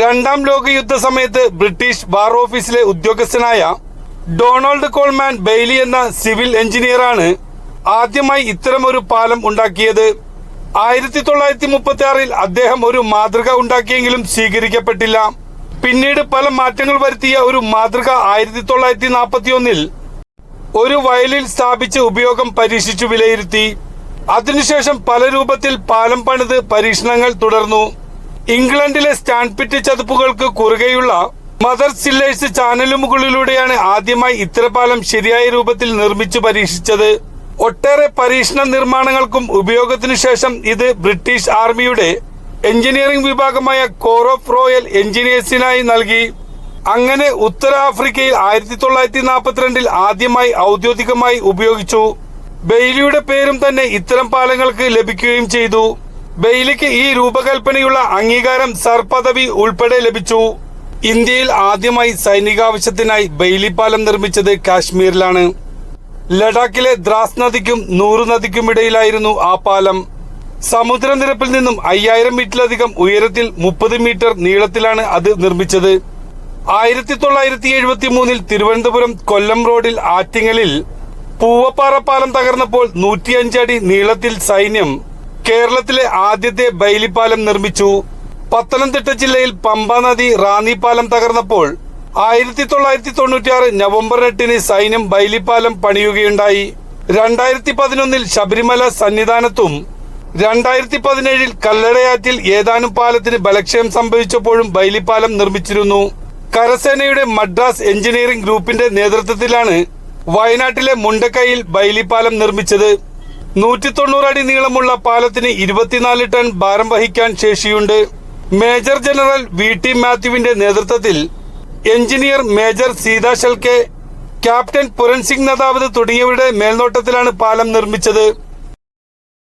രണ്ടാം ലോക യുദ്ധ സമയത്ത് ബ്രിട്ടീഷ് ബാർ ഓഫീസിലെ ഉദ്യോഗസ്ഥനായ ഡൊണാൾഡ് കോൾമാൻ ബെയ്ലി എന്ന സിവിൽ എഞ്ചിനീയറാണ് ആദ്യമായി ഇത്തരമൊരു പാലം ഉണ്ടാക്കിയത്. ആയിരത്തി തൊള്ളായിരത്തി മുപ്പത്തി ആറിൽ അദ്ദേഹം ഒരു മാതൃക ഉണ്ടാക്കിയെങ്കിലും സ്വീകരിക്കപ്പെട്ടില്ല. പിന്നീട് പല മാറ്റങ്ങൾ വരുത്തിയ ഒരു മാതൃക ആയിരത്തി തൊള്ളായിരത്തി നാൽപ്പത്തി ഒന്നിൽ ഒരു വയലിൽ സ്ഥാപിച്ച് ഉപയോഗം പരീക്ഷിച്ചു വിലയിരുത്തി. അതിനുശേഷം പല രൂപത്തിൽ പാലം പണിത് പരീക്ഷണങ്ങൾ തുടർന്നു. ഇംഗ്ലണ്ടിലെ സ്റ്റാൻപിറ്റ് ചതുപ്പുകൾക്ക് കുറുകെയുള്ള മദർ സില്ലേഴ്സ് ചാനലു മുകളിലൂടെയാണ് ആദ്യമായി ഇത്തരം പാലം ശരിയായ രൂപത്തിൽ നിർമ്മിച്ചു പരീക്ഷിച്ചത്. ഒട്ടേറെ പരീക്ഷണ നിർമ്മാണങ്ങൾക്കും ഉപയോഗത്തിനു ശേഷം ഇത് ബ്രിട്ടീഷ് ആർമിയുടെ എഞ്ചിനീയറിംഗ് വിഭാഗമായ കോർ ഓഫ് റോയൽ എഞ്ചിനീയേഴ്സിനായി നൽകി. അങ്ങനെ ഉത്തരാഫ്രിക്കയിൽ ആയിരത്തി തൊള്ളായിരത്തി നാൽപ്പത്തിരണ്ടിൽ ആദ്യമായി ഔദ്യോഗികമായി ഉപയോഗിച്ചു. ബെയിലിയുടെ പേരും തന്നെ ഇത്തരം പാലങ്ങൾക്ക് ലഭിക്കുകയും ചെയ്തു. ബെയ്ലിക്ക് ഈ രൂപകൽപ്പനയുള്ള അംഗീകാരം സർ ഉൾപ്പെടെ ലഭിച്ചു. ഇന്ത്യയിൽ ആദ്യമായി സൈനികാവശ്യത്തിനായി ബെയ്ലി പാലം നിർമ്മിച്ചത് കാശ്മീരിലാണ്. ലഡാക്കിലെ ദ്രാസ് നദിക്കും നൂറ് നദിക്കുമിടയിലായിരുന്നു ആ പാലം. സമുദ്രനിരപ്പിൽ നിന്നും അയ്യായിരം മീറ്ററിലധികം ഉയരത്തിൽ മുപ്പത് മീറ്റർ നീളത്തിലാണ് അത് നിർമ്മിച്ചത്. ആയിരത്തി തൊള്ളായിരത്തി എഴുപത്തി മൂന്നിൽ തിരുവനന്തപുരം കൊല്ലം റോഡിൽ ആറ്റിങ്ങലിൽ പൂവപ്പാറ പാലം തകർന്നപ്പോൾ നൂറ്റിയഞ്ചടി നീളത്തിൽ സൈന്യം കേരളത്തിലെ ആദ്യത്തെ ബൈലിപ്പാലം നിർമ്മിച്ചു. പത്തനംതിട്ട ജില്ലയിൽ പമ്പ നദി റാന്നി പാലം തകർന്നപ്പോൾ ആയിരത്തി തൊള്ളായിരത്തി തൊണ്ണൂറ്റിയാറ് നവംബർ എട്ടിന് സൈന്യം ബൈലിപ്പാലം പണിയുകയുണ്ടായി. രണ്ടായിരത്തി പതിനൊന്നിൽ ശബരിമല സന്നിധാനത്തും രണ്ടായിരത്തി പതിനേഴിൽ കല്ലടയാറ്റിൽ ഏതാനും പാലത്തിന് ബലക്ഷയം സംഭവിച്ചപ്പോഴും ബൈലിപ്പാലം നിർമ്മിച്ചിരുന്നു. കരസേനയുടെ മദ്രാസ് എഞ്ചിനീയറിംഗ് ഗ്രൂപ്പിന്റെ നേതൃത്വത്തിലാണ് വയനാട്ടിലെ മുണ്ടക്കൈയിൽ ബൈലിപ്പാലം നിർമ്മിച്ചത്. നൂറ്റി അടി നീളമുള്ള പാലത്തിന് ഇരുപത്തിനാല് ടൺ ഭാരം വഹിക്കാൻ ശേഷിയുണ്ട്. മേജർ ജനറൽ വി ടി മാത്യുവിന്റെ നേതൃത്വത്തിൽ engineer major Sita Shelke captain Puran Singh Nadawat തുടങ്ങിയവരുടെ മേൽനോട്ടത്തിലാണ് പാലം നിർമ്മിച്ചത്.